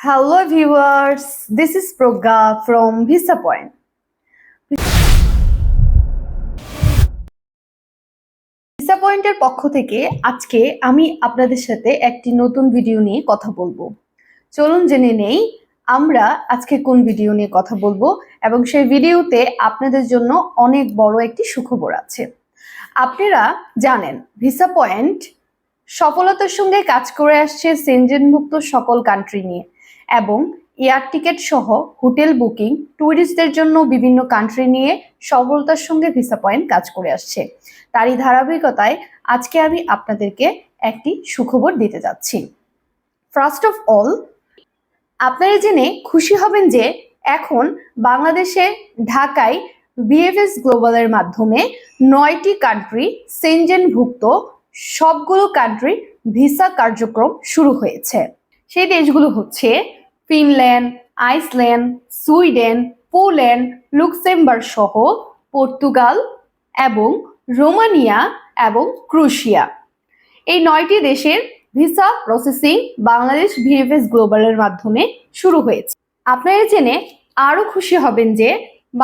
Hello viewers, this is Progga from Visa Point. Visa পয়েন্টের পক্ষ থেকে আজকে আমি আপনাদের সাথে একটি নতুন ভিডিও নিয়ে কথা বলব। চলুন জেনে নেই আমরা আজকে কোন ভিডিও নিয়ে কথা বলব এবং সেই ভিডিওতে আপনাদের জন্য অনেক বড় একটি সুখবর আছে। আপনারা জানেন ভিসা পয়েন্ট সফলতার সঙ্গে কাজ করে আসছে সেনজেনভুক্ত সকল কান্ট্রি নিয়ে। এবং এয়ার টিকিট সহ হোটেল বুকিং ট্যুরিস্টদের জন্য বিভিন্ন কান্ট্রি নিয়ে সফলতার সঙ্গে ভিসা পয়েন্ট কাজ করে আসছে। তারই ধারাবাহিকতায় আজকে আমি আপনাদেরকে একটি সুখবর দিতে যাচ্ছি। ফার্স্ট অফ অল আপনারা জেনে খুশি হবেন যে এখন বাংলাদেশে ঢাকায় বিএফএস গ্লোবালের মাধ্যমে নয়টি কান্ট্রি সেনজেনভুক্ত সবগুলো কান্ট্রি ভিসা কার্যক্রম শুরু হয়েছে। সেই দেশগুলো হচ্ছে Finland, Iceland, Sweden, Poland, Luxembourg সহ পর্তুগাল এবং রোমানিয়া এবং ক্রোয়েশিয়া এই নয়টি দেশের ভিসা প্রসেসিং বাংলাদেশ ভিএফএস গ্লোবালের মাধ্যমে শুরু হয়েছে। আপনারা জেনে আরও খুশি হবেন যে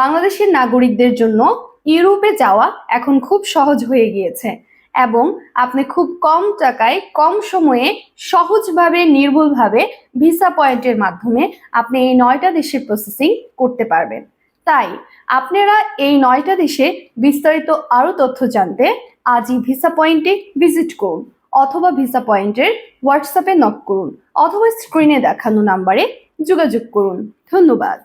বাংলাদেশের নাগরিকদের জন্য ইউরোপে যাওয়া এখন খুব সহজ হয়ে গিয়েছে। এবং আপনি খুব কম টাকায়, কম সময়ে সহজভাবে, নির্ভুলভাবে ভিসা পয়েন্টের মাধ্যমে আপনি এই নয়টা দেশের প্রসেসিং করতে পারবেন। তাই আপনারা এই নয়টা দেশে বিস্তারিত আরও তথ্য জানতে আজই ভিসা পয়েন্টে ভিজিট করুন অথবা ভিসা পয়েন্টের হোয়াটসঅ্যাপে নক করুন অথবা স্ক্রিনে দেখানো নাম্বারে যোগাযোগ করুন। ধন্যবাদ।